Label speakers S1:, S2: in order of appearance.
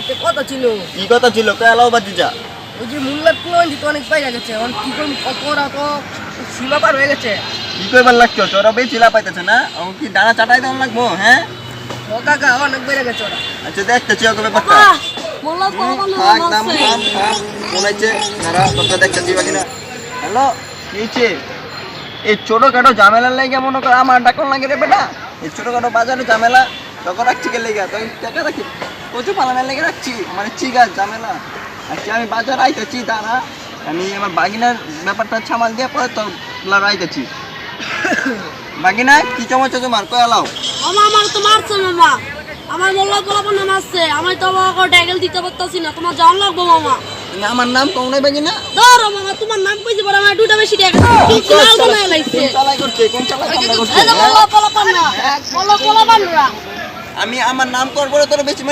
S1: একটা কথা ছিল।
S2: কি কথা ছিল? এলাও বাজি যা।
S1: ওই যে মুল্লার কুলোন তো অনেক পাইরা গেছে। এখন কি করব করা তো সীমা পার হয়ে গেছে।
S2: কি কইবার লাগছো তোরা বেশ চিলা পাইতেছে না? ও কি দানা চাটাই দেওয়ার লাগবো হ্যাঁ?
S1: ও কাকা অনেক বেড়ে গেছে ওরা।
S2: আচ্ছা দেখতেছি ওকে ব্যাপারটা। দেখতেছি বাকি না হ্যালো? কি এই ছোটখাটো ঝামেলার লাগে মনে কর আমার ডাকন লাগে রে বেটা। এই ছোটখাটো বাজারে ঝামেলা। তখন রাখছি কে লেগে? তুই টাকা রাখি। প্রচুর পালানের লেগে রাখছি। মানে ঠিক আছে ঝামেলা। আজকে আমি বাজার আইতেছি দাঁড়া। আমি আমার বাগিনার ব্যাপারটা সামাল দিয়ে পরে তো আইতেছি। বাগিনা কি চমচ তোমার? কয় এলাও
S3: মামা আমার তো মারছে মামা আমার মোল্লা পোলাপান মারছে আমি তো আমাকে ড্যাগেল দিতে পারতাছি না। তোমার জান লাগবো মামা।
S2: আমার নাম কম নাই বাগিনা?
S3: ধরো মামা তোমার নাম কইছে পরে আমার দুইটা বেশি ড্যাগেল কি লাল বানায় লাইছে।
S2: কোন চালাই করছে? কোন চালাই করছে?
S3: মোল্লা পোলাপান না মোল্লা পোলাপান রা
S2: আমি আমার নাম করব তোর বেশি